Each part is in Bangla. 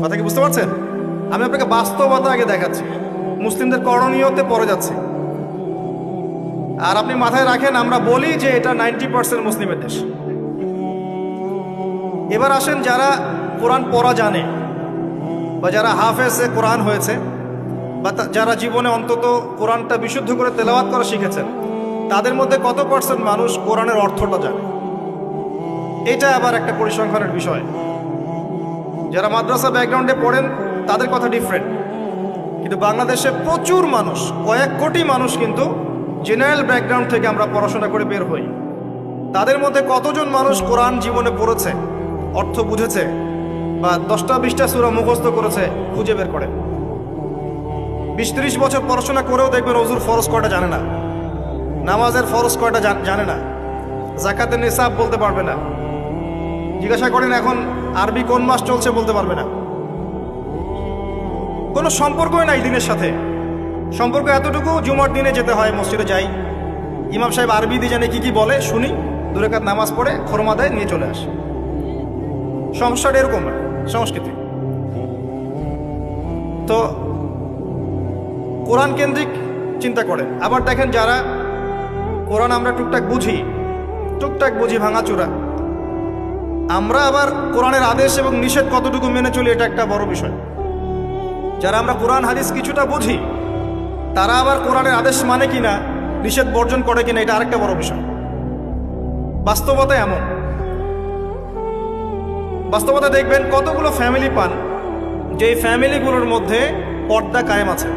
কথা কি বুঝতে পারছেন? আমি আপনাকে বাস্তবতা আগে দেখাচ্ছি। মুসলিমদের করণীয়তে পড়ে যাচ্ছে। আর আপনি মাথায় রাখেন, আমরা বলি যে এটা নাইনটি পার্সেন্ট মুসলিমের দেশ। এবার আসেন যারা কোরআন পড়া জানে, বা যারা হাফেজে কোরআন হয়েছে, বা যারা জীবনে অন্তত কোরআনটা বিশুদ্ধ করে তেলাওয়াত করা শিখেছেন, তাদের মধ্যে কত পার্সেন্ট মানুষ কোরআনের অর্থটা জানে? এটা আবার একটা পরিসংখ্যানের বিষয়। যারা মাদ্রাসা ব্যাকগ্রাউন্ডে পড়েন, তাদের কথা ডিফারেন্ট কিন্তু বাংলাদেশে প্রচুর মানুষ, কয়েক কোটি মানুষ কিন্তু জেনারেল ব্যাকগ্রাউন্ড থেকে আমরা পড়াশোনা করে বের হই। তাদের মধ্যে কতজন মানুষ কোরআন জীবনে পড়েছে, অর্থ বুঝেছে, বা দশটা বিশটা সুরা মুখস্থ করেছে, খুঁজে বের করে? বিশ ত্রিশ বছর পড়াশোনা করেও দেখবেন অজুর ফরজ কয়টা জানে না। নামাজের ফরজ কয়টা জানে না। জাকাতের নিসাব বলতে পারবে না। জিজ্ঞাসা করেন এখন আরবি কোন মাস চলছে বলতে পারবে না। কোনো সম্পর্কই নাই দিনের সাথে। সম্পর্ক এতটুকু জুমার দিনে যেতে হয়, মসজিদে যাই। ইমাম সাহেব আরবি দিয়ে জানে কি কি বলে, শুনি। দুরেকাত নামাজ পড়ে খরমা দেয় নিয়ে চলে আসে। সমস্যাটা এরকম, সংস্কৃতি। তো কোরআন কেন্দ্রিক চিন্তা করেন। আবার দেখেন যারা কোরআন আমরা টুকটাক বুঝি টুকটাক বুঝি ভাঙাচুরা। আমরা আবার কোরআনের আদেশ এবং নিষেধ কতটুকু মেনে চলি এটা একটা বড় বিষয়। যারা আমরা কোরআন, হাদিস কিছুটা বুঝি, তারা আবার কোরআনের আদেশ মানে কিনা, নিষেধ বর্জন করে কিনা, এটা আরেকটা বড় বিষয়। বাস্তবতা এমন। বাস্তবতা দেখবেন কতগুলো ফ্যামিলি পান যে ফ্যামিলিগুলোর মধ্যে পর্দা কায়েম আছে।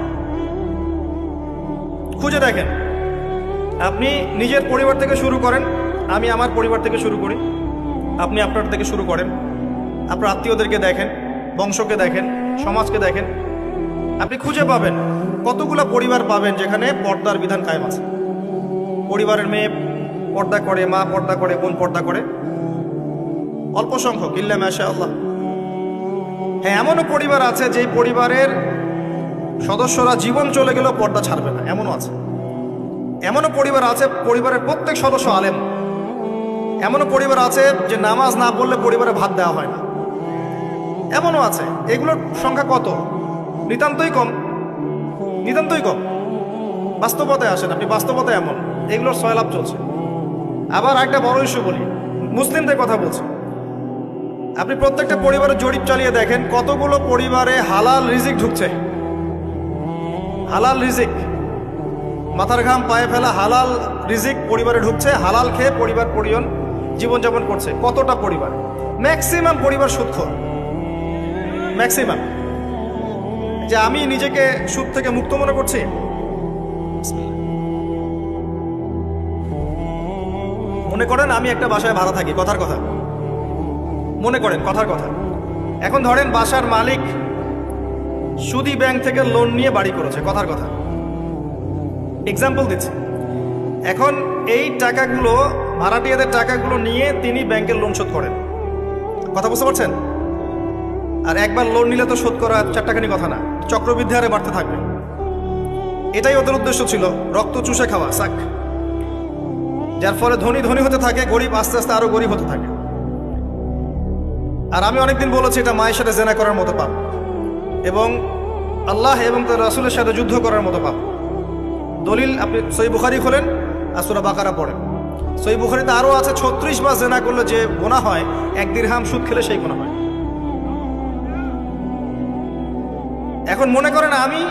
খুঁজে দেখেন, আপনি নিজের পরিবার থেকে শুরু করেন, আমি আমার পরিবার থেকে শুরু করি। আপনি আপনার থেকে শুরু করেন। আপনার আত্মীয়দেরকে দেখেন, বংশকে দেখেন, সমাজকে দেখেন। আপনি খুঁজে পাবেন, কতগুলো পরিবার পাবেন যেখানে পর্দার বিধান কায়েম আছে। পরিবারের মেয়ে পর্দা করে, মা পর্দা করে, বোন পর্দা করে। অল্প সংখ্যক, ইল্লা মাশা আল্লাহ হ্যাঁ এমনও পরিবার আছে যেই পরিবারের সদস্যরা জীবন চলে গেলেও পর্দা ছাড়বে না, এমনও আছে। এমনও পরিবার আছে, পরিবারের প্রত্যেক সদস্য আলেম। এমনও পরিবার আছে যে নামাজ না পড়লে পরিবারে ভাত দেওয়া হয় না। এমনও আছে। এগুলোর সংখ্যা কত? নিতান্তই কম। নিতান্তই কম। বাস্তবতায় আসেন আপনি বাস্তবতায় এমন। এগুলোর সয়লাভ চলছে। আবার একটা বড় ইস্যু বলি। মুসলিমদের কথা বলছি। আপনি প্রত্যেকটা পরিবারের জরিপ চালিয়ে দেখেন কতগুলো পরিবারে হালাল রিজিক ঢুকছে। হালাল রিজিক। মাথার ঘাম, পায়ে ফেলা হালাল রিজিক পরিবারে ঢুকছে। হালাল খেয়ে পরিবার পরিজন জীবনযাপন করছে, কতটা পরিবার? ম্যাক্সিমাম পরিবার সুদখোর। ম্যাক্সিমাম যে আমি নিজেকে সুদ থেকে মুক্ত মনে করছি? মনে করেন আমি একটা বাসায় ভাড়া থাকি, কথার কথা। মনে করেন, কথার কথা। এখন ধরেন বাসার মালিক সুদি ব্যাংক থেকে লোন নিয়ে বাড়ি করেছে, কথার কথা। এক্সাম্পল দিচ্ছি। এখন এই টাকাগুলো ভাড়াটিয়াদের টাকাগুলো নিয়ে তিনি ব্যাংকের লোন শোধ করেন। কথা বুঝতে পারছেন? আর একবার লোন নিলে তো শোধ করা চার টাকানি কথা না, চক্রবৃদ্ধি হারে বাড়তে থাকবে। এটাই ওদের উদ্দেশ্য ছিল, রক্ত চুষে খাওয়া, সাক। যার ফলে ধনী ধনী হতে থাকে, গরিব আস্তে আস্তে আরও গরিব হতে থাকে। আর আমি অনেকদিন বলেছি, এটা মায়ের সাথে জেনা করার মতো পাপ। এবং আল্লাহ এবং তার রাসুলের সাথে যুদ্ধ করার মতো পাপ। দলিল আপনি সই বুখারি খোলেন আর সুরা বাকারা পড়েন। সই বুখারিতে আরও আছে, ছত্রিশ মাস জেনা করলে যে গোনা হয়, এক হাম সুদ খেলে সেই গোনা হয়। এখন মনে করেন আমি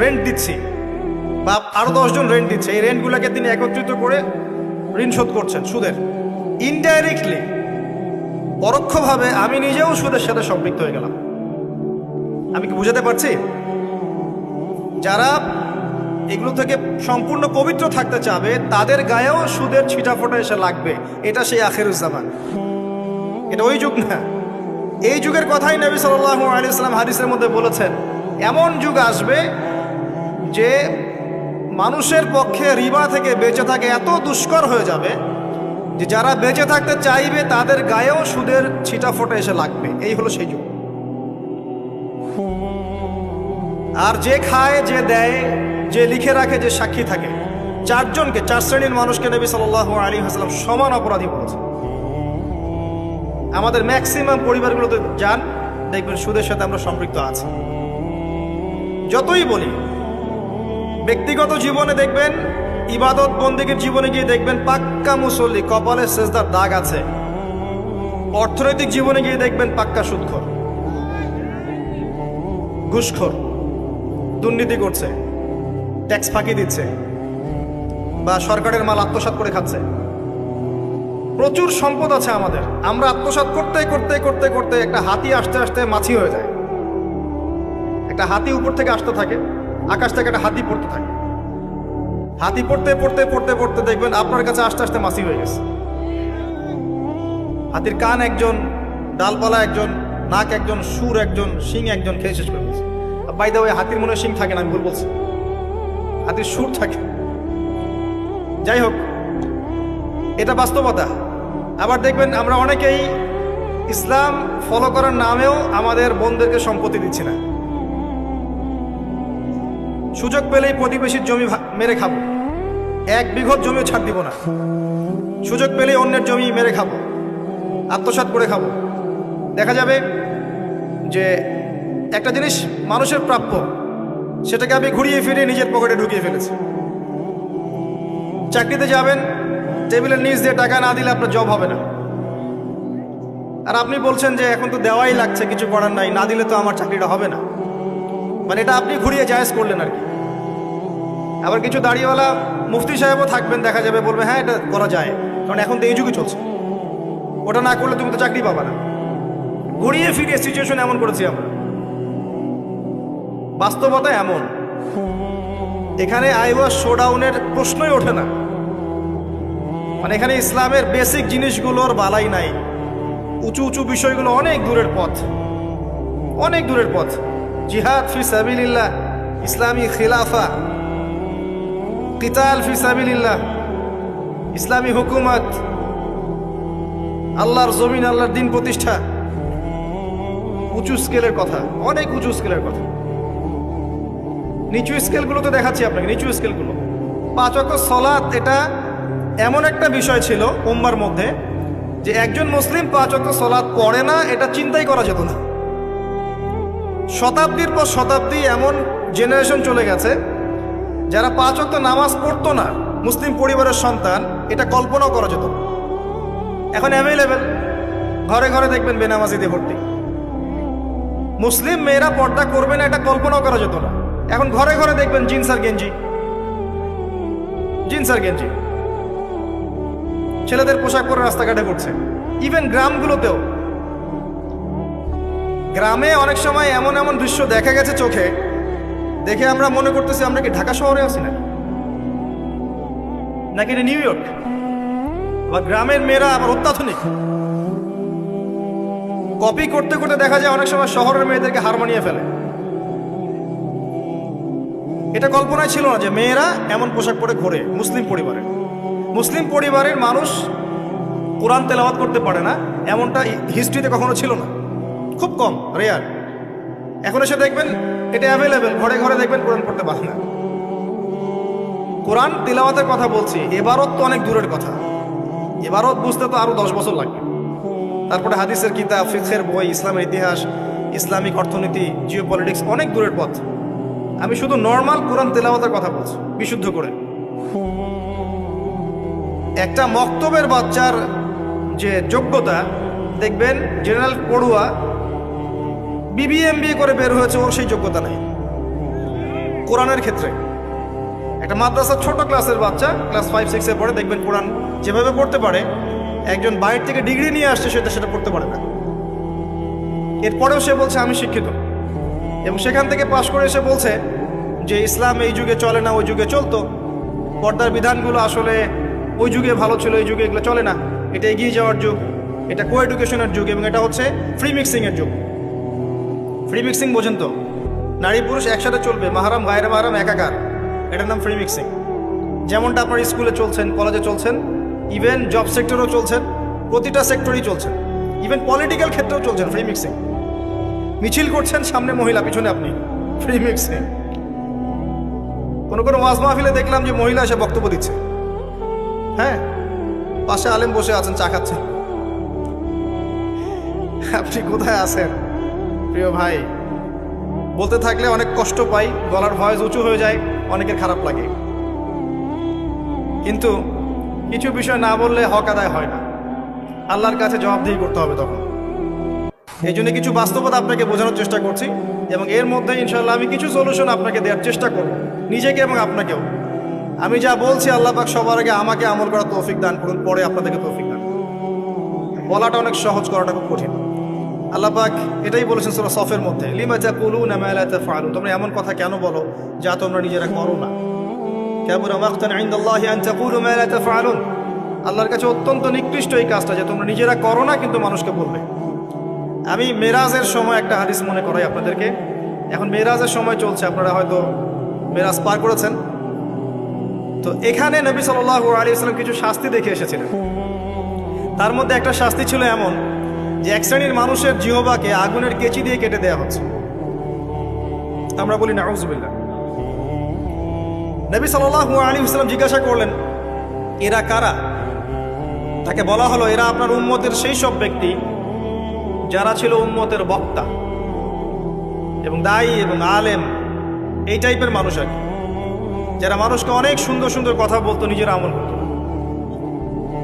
রেন্ট দিচ্ছি, বা আরও দশজন রেন্ট দিচ্ছে, এই রেন্টগুলোকে তিনি একত্রিত করে ঋণ শোধ করছেন সুদের। ইনডাইরেক্টলি পরোক্ষভাবে আমি নিজেও সুদের সাথে সম্পৃক্ত হয়ে গেলাম। আমি কি বুঝাতে পারছি? যারা এগুলো থেকে সম্পূর্ণ পবিত্র থাকতে চাবে, তাদের গায়েও সুদের ছিটাফোটা এসে লাগবে। এটা সেই আখেরুজ্জামান এটা ওই যুগ না। এই যুগের কথাই নবী সাল্লাহ আলী ইসলাম হাদিসের মধ্যে বলেছেন। এমন যুগ আসবে যে মানুষের পক্ষে রিবা থেকে বেঁচে থাকে এত দুষ্কর হয়ে যাবে যে যারা বেঁচে থাকতে চাইবে, তাদের গায়েও সুদের ছিটাফোটা এসে লাগবে। এই হলো সেই যুগ। আর যে খায়, যে দেয় যে লিখে রাখে যে সাক্ষী থাকে। চারজনকে, চার শ্রেণির মানুষকে নবী সাল আলী হাসলাম সমান অপরাধী বলেছে আমাদের ম্যাক্সিমাম পরিবারগুলোতে যান, দেখবেন সুদের সাথে আমরা সম্পৃক্ত আছি। যতই বলি, ব্যক্তিগত জীবনে দেখবেন, ইবাদত বন্দীগীর জীবনে গিয়ে দেখবেন পাক্কা মুসল্লি কপালে সেজদার দাগ আছে। অর্থনৈতিক জীবনে গিয়ে দেখবেন পাক্কা সুদখোর, ঘুষখোর, দুর্নীতি করছে। ট্যাক্স ফাঁকি দিচ্ছে বা সরকারের মাল আত্মসাৎ করে খাচ্ছে। প্রচুর সম্পদ আছে আমাদের। আমরা আত্মসাৎ করতে করতে করতে করতে একটা হাতি আসতে আসতে মাছি হয়ে যায়। একটা হাতি উপর থেকে আসতে থাকে, আকাশ থেকে একটা হাতি পড়তে থাকে। হাতি পড়তে পড়তে পড়তে পড়তে দেখবেন আপনার কাছে আস্তে আস্তে মাছি হয়ে গেছে। হাতির কান একজন, ডালপালা একজন, নাক একজন, সুর একজন, শিং একজন খেয়ে শেষ করে দিয়েছে। বাই দা ওই হাতির মনে শিং থাকে না, আমি ভুল বলছি। হাতির সুর থাকে। যাই হোক, এটা বাস্তবতা। আবার দেখবেন আমরা অনেকেই ইসলাম ফলো করার নামেও আমাদের বোনদেরকে সম্পত্তি দিচ্ছি না। সুযোগ পেলেই প্রতিবেশীর জমি মেরে খাব। এক বিঘত জমিও ছাড় দিব না। সুযোগ পেলেই অন্যের জমি মেরে খাব। আত্মসাৎ করে খাব। দেখা যাবে যে একটা জিনিস মানুষের প্রাপ্য। সেটাকে আমি ঘুরিয়ে ফিরিয়ে নিজের পকেটে ঢুকিয়ে ফেলেছি। চাকরিতে যাবেন, টেবিলের নিচ দিয়ে টাকা না দিলে আপনার জব হবে না। আর আপনি বলছেন যে এখন তো দেওয়াই লাগছে, কিছু করার নাই, না দিলে তো আমার চাকরিটা হবে না। মানে এটা আপনি ঘুরিয়ে জায়েজ করলেন আর কি। আবার কিছু দাড়িওয়ালা মুফতি সাহেবও থাকবেন, দেখা যাবে, বলবে হ্যাঁ এটা করা যায়, কারণ এখন তো এই যুগে চলছে। ওটা না করলে তুমি তো চাকরি পাবা না। ঘুরিয়ে ফিরিয়ে সিচুয়েশন এমন করেছি আমরা। বাস্তবতা এমন। এখানে আইওয়া শোডাউনের প্রশ্নই ওঠে না। মানে এখানে ইসলামের বেসিক জিনিসগুলোর বালাই নাই। উঁচু উঁচু বিষয়গুলো অনেক দূরের পথ। অনেক দূরের পথ। জিহাদ ফি সাবিলিল্লাহ, ইসলামী খিলাফা, কিতাল ফি সাবিলিল্লাহ, ইসলামী হুকুমত, আল্লাহর জমিন, আল্লাহর দিন প্রতিষ্ঠা। উঁচু স্কেলের কথা, অনেক উঁচু স্কেলের কথা। নিচু স্কেলগুলো তো দেখাচ্ছি আপনাকে, নিচু স্কেলগুলো। পাঁচ অক্ষ সলাৎ, এটা এমন একটা বিষয় ছিল উম্মার মধ্যে যে একজন মুসলিম পাঁচ সলাৎ পড়ে না, এটা চিন্তাই করা যেত না। শতাব্দীর পর শতাব্দী এমন জেনারেশন চলে গেছে, যারা পাঁচ নামাজ পড়তো না, মুসলিম পরিবারের সন্তান, এটা কল্পনাও করা যেত এখন অ্যাভেলেবেল ঘরে ঘরে দেখবেন বেনামাজিতে ভর্তি। মুসলিম মেয়েরা পর্দা করবে না, এটা কল্পনাও করা যেত না। এখন ঘরে ঘরে দেখবেন জিন্স আর গেঞ্জি। জিন্স আর গেঞ্জি। ছেলেদের পোশাক পরে রাস্তাঘাটে ঘুরছে। ইভেন গ্রামগুলোতেও। গ্রামে অনেক সময় এমন এমন দৃশ্য দেখা গেছে চোখে, দেখে আমরা মনে করতেছি, আমরা কি ঢাকা শহরে আছি নাকি? নাকি নিউ ইয়র্ক? বা গ্রামের মেয়েরা আবার অত্যাধুনিক? কপি করতে করতে দেখা যায় অনেক সময় শহরের মেয়েদেরকে হার মানিয়ে ফেলে। এটা কল্পনায় ছিল না যে মেয়েরা এমন পোশাক পরে ঘোরে মুসলিম পরিবারে। মুসলিম পরিবারের মানুষ কোরআন তেলাওয়াত করতে পারে না, এমনটা হিস্ট্রিতে কখনো ছিল না। খুব কম, রেয়ার। এখন এসে দেখবেন এটা অ্যাভেলেবেল ঘরে ঘরে দেখবেন কোরআন পড়তে পারে না। কোরআন তিলাওয়াতের কথা বলছি, এবারত তো অনেক দূরের কথা। এবারত বুঝতে তো আরও দশ বছর লাগবে। তারপরে হাদিসের কিতাব ফিখের বই, ইসলামের ইতিহাস, ইসলামিক অর্থনীতি জিও পলিটিক্স অনেক দূরের পথ। আমি শুধু নর্মাল কোরআন তেলাওয়াতের কথা বলছি, বিশুদ্ধ করে। একটা মক্তবের বাচ্চার যে যোগ্যতা, দেখবেন জেনারেল পড়ুয়া বিবিএমবিএ করে বের হয়েছে, ওর সেই যোগ্যতা নেই। কোরআনের ক্ষেত্রে। একটা মাদ্রাসার ছোট ক্লাসের বাচ্চা ক্লাস ফাইভ সিক্সে পড়ে, দেখবেন কোরআন যেভাবে পড়তে পারে একজন বাইরে থেকে ডিগ্রি নিয়ে আসছে সেটা সেটা পড়তে পারে না। এরপরেও সে বলছে, আমি শিক্ষিত। এবং সেখান থেকে পাশ করে এসে বলছে যে, ইসলাম এই যুগে চলে না, ওই যুগে চলতো। পর্দার বিধানগুলো আসলে ওই যুগে ভালো ছিল, এই যুগে এগুলো চলে না। এটা এগিয়ে যাওয়ার যুগ, এটা কো এডুকেশনের যুগ এবং এটা হচ্ছে ফ্রি মিক্সিংয়ের যুগ। ফ্রি মিক্সিং বোঝেন তো? নারী পুরুষ একসাথে চলবে, মাহারাম, গায়ের মাহারাম, একাকার। এটার নাম ফ্রি মিক্সিং যেমনটা আপনার স্কুলে চলছেন, কলেজে চলছেন ইভেন জব সেক্টরেও চলছেন প্রতিটা সেক্টরই চলছেন ইভেন পলিটিক্যাল ক্ষেত্রেও চলছেন ফ্রি মিক্সিং মিছিল করছেন সামনে মহিলা, পিছনে আপনি। ফ্রি মিক্সিং কোনো কোনো ওয়াজ মাহফিলে দেখলাম যে মহিলা এসে বক্তব্য দিচ্ছে। হ্যাঁ পাশে আলেম বসে আছেন, চা খাচ্ছেন। আপনি কোথায় আছেন? প্রিয় ভাই, বলতে থাকলে অনেক কষ্ট পাই, গলার ভয়েস উঁচু হয়ে যায়, অনেকের খারাপ লাগে। কিন্তু কিছু বিষয় না বললে হক আদায় হয় না। আল্লাহর কাছে জবাবদিহি করতে হবে তখন। এই জন্য কিছু বাস্তবতা আপনাকে বোঝানোর চেষ্টা করছি এবং এর মধ্যে ইনশাল্লাহ আমি কিছু সলিউশন আপনাকে দেওয়ার চেষ্টা করব, নিজেকে এবং আপনাকেও। আমি যা বলছি আল্লাহ পাক সবার আগে আমাকে আমল করার তৌফিক দান করুন, পরে আপনাদেরকে তৌফিক দান বলাটা অনেক সহজ, করাটা খুব কঠিন। আল্লাহ পাক এটাই বলেছেন সুরা সফের মধ্যে, লিমা চা কুলু না ফালু তোমরা এমন কথা কেন বলো যা তোমরা নিজেরা করো না? কেমন মাখতান আইন্দাল্লাহি আন তাকুলু মা লা আল্লাহর কাছে অত্যন্ত নিকৃষ্ট এই কাজটা যে তোমরা নিজেরা করো না, কিন্তু মানুষকে বলবে। আমি মেরাজের সময় একটা হাদিস মনে করাই আপনাদেরকে। এখন মেরাজের সময় চলছে, আপনারা হয়তো মেরাজ পার করেছেন। তো এখানে নবী আলাইহি ওয়াসাল্লাম কিছু শাস্তি দেখে এসেছিলেন। তার মধ্যে একটা শাস্তি ছিল এমন যে এক শ্রেণির মানুষের জিহবাকে আগুনের কেচি দিয়ে কেটে দেওয়া হচ্ছে। আমরা বলি, নাউজুবিল্লাহ। নবী সাল্লাল্লাহু আলী ইসলাম জিজ্ঞাসা করলেন, এরা কারা? তাকে বলা হলো, এরা আপনার উম্মতের সেই সব ব্যক্তি যারা ছিল উম্মতের বক্তা এবং দায়ী এবং আলেম, এই টাইপের মানুষ আর যারা মানুষকে অনেক সুন্দর সুন্দর কথা বলতো, নিজের আমল করতো। না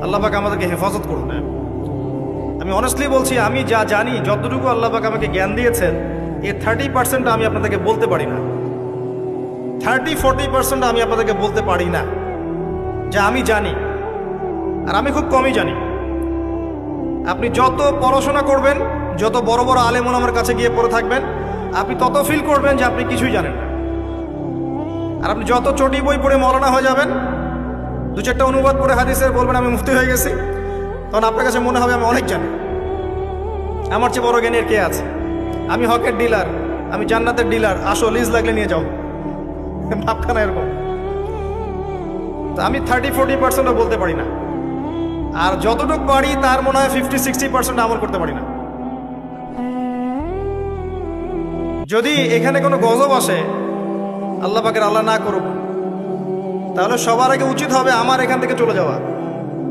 আল্লাহ পাক আমাদেরকে হেফাজত করুন। আমি অনেস্টলি বলছি, আমি যা জানি, যতটুকু আল্লাহ পাক আমাকে জ্ঞান দিয়েছেন, এর থার্টি পার্সেন্ট আমি আপনাদেরকে বলতে পারি না। থার্টি, ফোরটি পার্সেন্ট আমি আপনাদেরকে বলতে পারি না। যা আমি জানি, আর আমি খুব কমই জানি। আপনি যত পড়াশোনা করবেন, যত বড় বড় আলেমন আমার কাছে গিয়ে পড়ে থাকবেন, আপনি তত ফিল করবেন যে আপনি কিছুই জানেন আর আপনি যত চটি বই পড়ে মরনা হয়ে যাবেন, দু চারটা অনুবাদ করে হাদিসের বলবেন, আমি মুক্তি হয়ে গেছি, তখন আপনার কাছে মনে হবে আমি অনেক জানি। আমার চেয়ে বড় জ্ঞানের কে আছে? আমি হকের ডিলার আমি জান্নাতের ডিলার আসো লিজ লাগলে নিয়ে যাও। ভাবখানা এরকম। আমি থার্টি ফোর্টি পার্সেন্টও বলতে পারি না। আর যতটুকু পারি, তার মনে হয় ফিফটি সিক্সটি পার্সেন্ট আমল করতে পারি না। যদি এখানে কোনো গজব আসে, আল্লাহ পাকের আল্লাহ না করুক, তাহলে সবার আগে উচিত হবে আমার এখান থেকে চলে যাওয়া।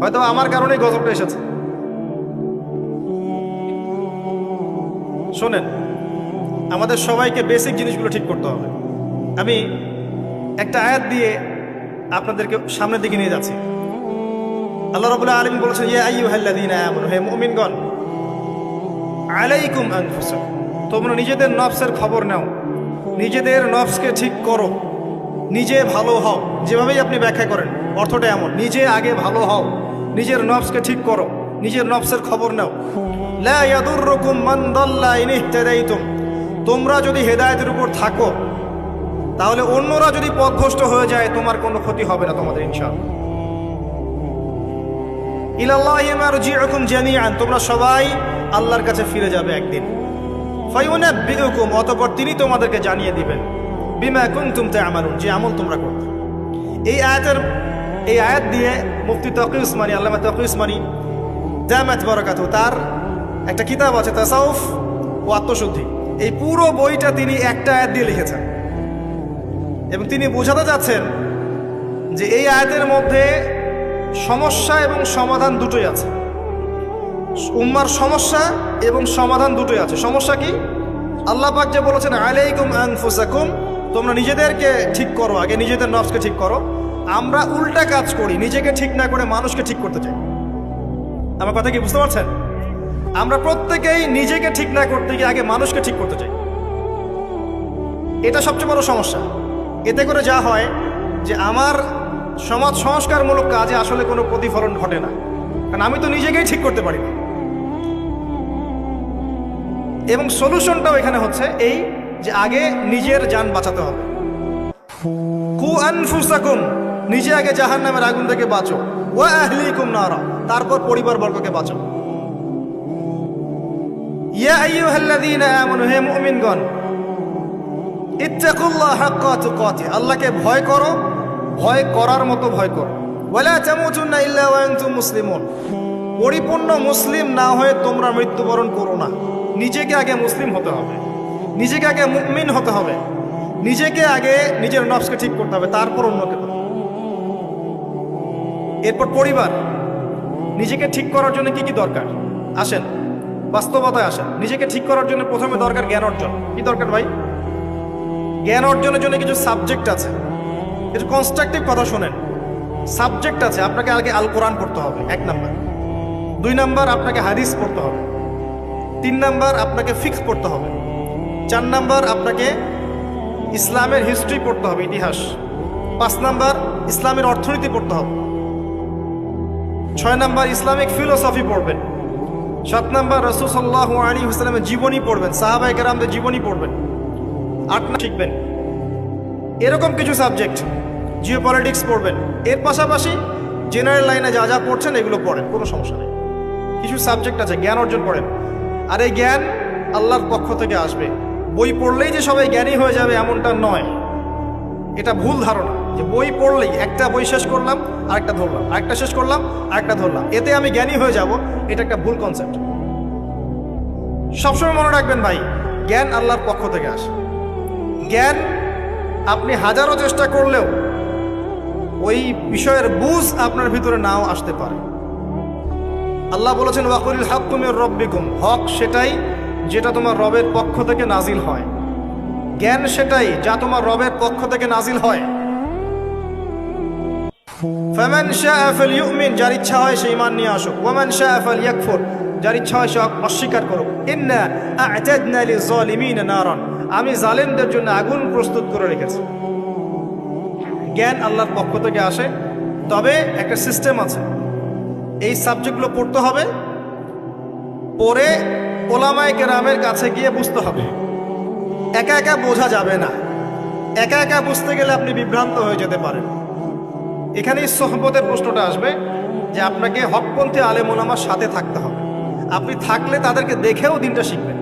হয়তো আমার কারণেই গজবটা এসেছে। শোনেন, আমাদের সবাইকে বেসিক জিনিসগুলো ঠিক করতে হবে। আমি একটা আয়াত দিয়ে আপনাদেরকে সামনের দিকে নিয়ে যাচ্ছি। আল্লাহ রাবুল্লাহ আলম বলেছেন, ইয়া আইয়ুহাল্লাযীনা আমানু, হে মুমিনগণ, আলাইকুম তোমরা নিজেদের নফসের খবর নাও, নিজেদের নফসকে ঠিক করো, নিজে ভালো হও, যেভাবেই আপনি ব্যাখ্যা করেন, অর্থটা এমন, নিজে আগে ভালো হও, নিজের নফসকে ঠিক করো, নিজের নফসের খবর নাও। লা ইয়াদুররুকুম দাল্লা ইন তোমরা যদি হেদায়েতের উপর থাকো তাহলে অন্যরা যদি পথভ্রষ্ট হয়ে যায়, তোমার কোনো ক্ষতি হবে না তোমাদের, ইনশাআল্লাহ। ইলাল্লাহি মারজিউকুম জামিআন, তোমরা সবাই আল্লাহর কাছে ফিরে যাবে একদিন। ফায়ুনাব্বিউকুম, অতঃপর তিনি তোমাদেরকে জানিয়ে দিবেন, বিমা কুনতুম তা'মালুন, যে আমল তোমরা করতে এই আয়াতের, এই আয়াত দিয়ে মুফতি তকি উসমানী, আল্লামা তকি উসমানী, দামাত বরাকাতু, তার একটা কিতাব আছে, তাসাউফ ও আত্মশুদ্ধি। এই পুরো বইটা তিনি একটা আয়াত দিয়ে লিখেছেন। এবং তিনি বোঝাতে যাচ্ছেন যে এই আয়াতের মধ্যে সমস্যা এবং সমাধান দুটোই আছে। উম্মার সমস্যা এবং সমাধান দুটোই আছে। সমস্যা কি? আল্লাহ পাক যে বলেছেন, আলাইকুম আনফুসাকুম তোমরা নিজেদেরকে ঠিক করো আগে, নিজেদের নফসকে ঠিক করো। আমরা উল্টা কাজ করি, নিজেকে ঠিক না করে মানুষকে ঠিক করতে চাই। আমার কথা কি বুঝতে পারছেন? আমরা প্রত্যেকেই নিজেকে ঠিক না করতে গিয়ে আগে মানুষকে ঠিক করতে চাই। এটা সবচেয়ে বড় সমস্যা। এতে করে যা হয় যে আমার সমাজ সংস্কারমূলক কাজে আসলে কোনো প্রতিফলন ঘটে না। কারণ আমি তো নিজেকেই ঠিক করতে পারি না। এবং সলিউশনটাও এখানে হচ্ছে এই যে আগে নিজের যান বাঁচাতে হবে। কু আনফুসাকুম, নিজে আগে জাহান নামের আগুন থেকে বাঁচো। ও আহলিকুম নারা, তারপর পরিবার বর্গকে বাঁচো ইয়া আইয়ুহাল্লাযীনা আমানু, হে মুমিনগণ ইত্তাকুল্লাহ হাক্কা তুকাতি, আল্লাহকে ভয় করো, ভয় করার মতো ভয় করো। ওয়ালা তামুতুন্না ইল্লা ওয়া আনতুম মুসলিমুন। পরিপূর্ণ মুসলিম না হয়ে তোমরা মৃত্যুবরণ করো না। নিজেকে আগে মুসলিম হতে হবে। নিজেকে আগে মুমিন হতে হবে। নিজেকে আগে নিজের নফসকে ঠিক করতে হবে, তারপর অন্যকে এরপর পরিবার। নিজেকে ঠিক করার জন্য কি কি দরকার? আসেন, বাস্তবতায় আসেন। নিজেকে ঠিক করার জন্য প্রথমে দরকার জ্ঞান অর্জন। কি দরকার ভাই? জ্ঞান অর্জনের জন্য কিছু সাবজেক্ট আছে। কিছু কনস্ট্রাকটিভ কথা শোনেন। সাবজেক্ট আছে, আপনাকে আগে আল কোরআন পড়তে হবে, এক নাম্বার। দুই নাম্বার, আপনাকে হাদিস পড়তে হবে। তিন নাম্বার, আপনাকে ফিক্স পড়তে হবে। চার নাম্বার, আপনাকে ইসলামের হিস্ট্রি পড়তে হবে, ইতিহাস। পাঁচ নাম্বার, ইসলামের অর্থনীতি পড়তে হবে। ছয় নাম্বার, ইসলামিক ফিলোসফি পড়বেন। সাত নাম্বার রসুল সাল্লাহ আলী হুসলামের জীবনী পড়বেন সাহাবাই কেরামদের জীবনী পড়বেন। আট না শিখবেন। এরকম কিছু সাবজেক্ট জিও পলিটিক্স পড়বেন। এর পাশাপাশি জেনারেল লাইনে যা যা পড়ছেন এগুলো পড়েন, কোনো সমস্যা নেই। কিছু সাবজেক্ট আছে, জ্ঞান অর্জন করেন আর এই জ্ঞান আল্লাহর পক্ষ থেকে আসবে। বই পড়লেই যে সবাই জ্ঞানী হয়ে যাবে এমনটা নয়। এটা ভুল ধারণা যে বই পড়লেই একটা বই শেষ করলাম আর আরেকটা ধরলাম, আরেকটা শেষ করলাম, আরেকটা ধরলাম। এতে আমি জ্ঞানী হয়ে যাব, এটা একটা ভুল কনসেপ্ট সবসময় মনে রাখবেন ভাই, জ্ঞান আল্লাহর পক্ষ থেকে আসে। জ্ঞান আপনি হাজারো চেষ্টা করলেও ওই বিষয়ের বুঝ আপনার ভিতরে নাও আসতে পারে। আল্লাহ বলেছেন ওয়াকুল হক তুমি রব্বিকুম। হক সেটাই যেটা তোমার রবের পক্ষ থেকে নাজিল হয়। জ্ঞান সেটাই যা তোমার রবের পক্ষ থেকে নাজিল হয়। ফামান শাআ ফালইউমিন, যার ইচ্ছা হয় সে ঈমান নিয়ে আসুক। ওয়ামান শাআ ফালইয়াকফুর, যার ইচ্ছা হয় সে অস্বীকার করুক। ইন্না আ'তাদনা লিযালিমিনা নারান। আমি জালেমদের জন্য আগুন প্রস্তুত করে রেখেছি। জ্ঞান আল্লাহর পক্ষ থেকে আসে, তবে একটা সিস্টেম আছে। এই সাবজেক্টগুলো পড়তে হবে পরে ওলামায় কেরামের কাছে গিয়ে বুঝতে হবে। একা একা বোঝা যাবে না। একা একা বুঝতে গেলে আপনি বিভ্রান্ত হয়ে যেতে পারেন। এখানেই সহবতের প্রশ্নটা আসবে যে আপনাকে হকপন্থী আলেমোলামার সাথে থাকতে হবে। আপনি থাকলে তাদেরকে দেখেও দিনটা শিখবেন।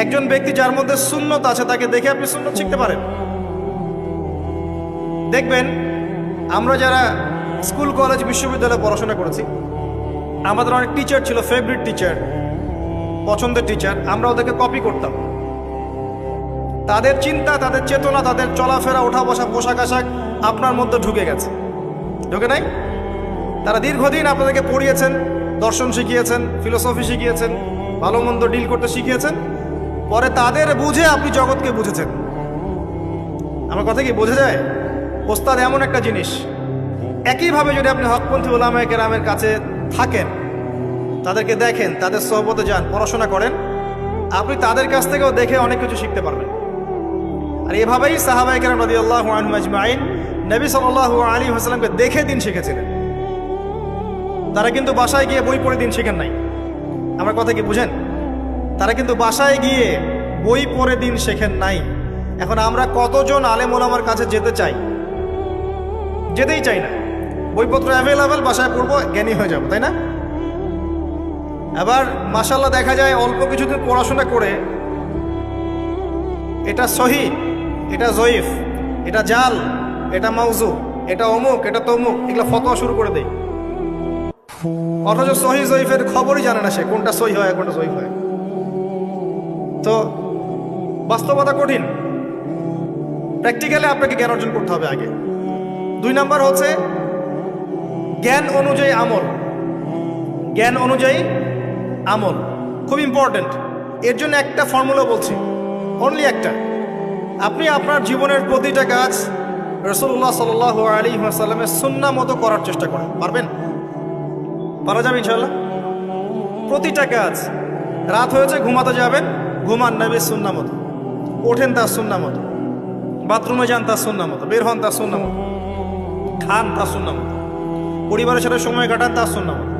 একজন ব্যক্তি যার মধ্যে শূন্যত আছে, তাকে দেখে আপনি শূন্যত শিখতে পারেন। দেখবেন, আমরা যারা স্কুল, কলেজ, বিশ্ববিদ্যালয়ে পড়াশোনা করেছি, আমাদের অনেক টিচার ছিল ফেভারিট টিচার পছন্দের টিচার আমরা ওদেরকে কপি করতাম। তাদের চিন্তা, তাদের চেতনা, তাদের চলাফেরা ওঠা বসা পোশাক আশাক আপনার মধ্যে ঢুকে গেছে। ঢুকে নাই? তারা দীর্ঘদিন আপনাদেরকে পড়িয়েছেন, দর্শন শিখিয়েছেন ফিলোসফি শিখিয়েছেন ভালো মন্দ ডিল করতে শিখিয়েছেন। পরে তাদের বুঝে আপনি জগৎকে বুঝেছেন। আমার কথা কি বোঝা যায়? ওস্তাদ, এমন একটা জিনিস। একইভাবে যদি আপনি হকপন্থী ওলামায় কেরামের কাছে থাকেন, তাদেরকে দেখেন, তাদের সহবতে যান, পড়াশোনা করেন, আপনি তাদের কাছ থেকেও দেখে অনেক কিছু শিখতে পারবেন। আর এভাবেই সাহাবাই কেরাম রাদি আল্লাহ আজমাইন নবী সাল্লাহ আলী হাসলামকে দেখে দিন শিখেছিলেন। তারা কিন্তু বাসায় গিয়ে বই পড়ে দিন শিখেন নাই। আমার কথা কি বুঝেন? তারা কিন্তু বাসায় গিয়ে বই পড়ে দিন শেখেন নাই। এখন আমরা কতজন আলেম ওলামার কাছে যেতে চাই? যেতেই চাই না। বইপত্র অ্যাভেলেবেল বাসায় পড়ব, জ্ঞানী হয়ে যাব, তাই না? আবার মাসাল্লাহ দেখা যায় অল্প কিছুদিন পড়াশোনা করে এটা সহি, এটা জয়ীফ, এটা জাল, এটা মাউজু এটা অমুক, এটা তমুক, এগুলো ফতোয়া শুরু করে দেয়। অথচ সহি জয়ীফের খবরই জানে না সে কোনটা সহি হয় কোনটা জয়ীফ হয়। তো বাস্তবতা কঠিন। প্র্যাকটিক্যালি আপনাকে জ্ঞান অর্জন করতে হবে আগে। দুই নাম্বার হচ্ছে জ্ঞান অনুযায়ী আমল। জ্ঞান অনুযায়ী আমল। খুব ইম্পর্ট্যান্ট এর জন্য একটা ফর্মুলা বলছি। অনলি একটা। আপনি আপনার জীবনের প্রতিটা কাজ রসুল্লাহ সাল আলী সাল্লামের সুন্না মতো করার চেষ্টা করেন। পারবেন? পারা যাবে ইনশাল্লাহ প্রতিটা কাজ। রাত হয়েছে, ঘুমাতে যাবেন। ঘুমান নেবে সুন্না মতো। ওঠেন তার সুন্না মতো। বাথরুমে যান তার সুন্না মতো। বের হন তার সুন্না মতো। খান তার সুন্না মতো। পরিবারের সাথে সময় কাটান তার সুন্না মতো।